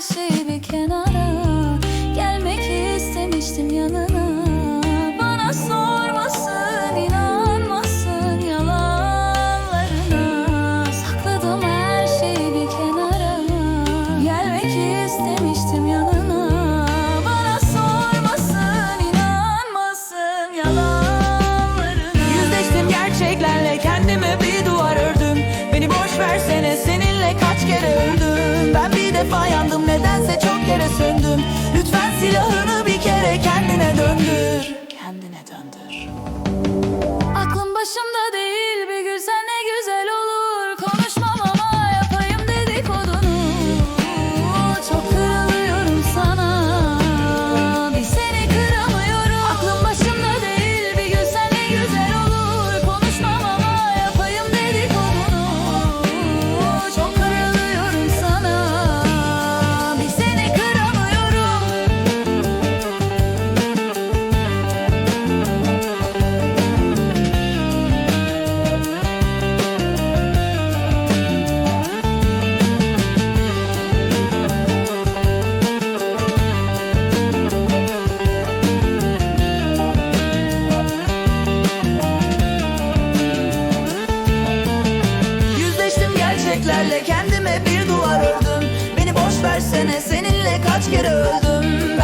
see. kaç kere öldüm?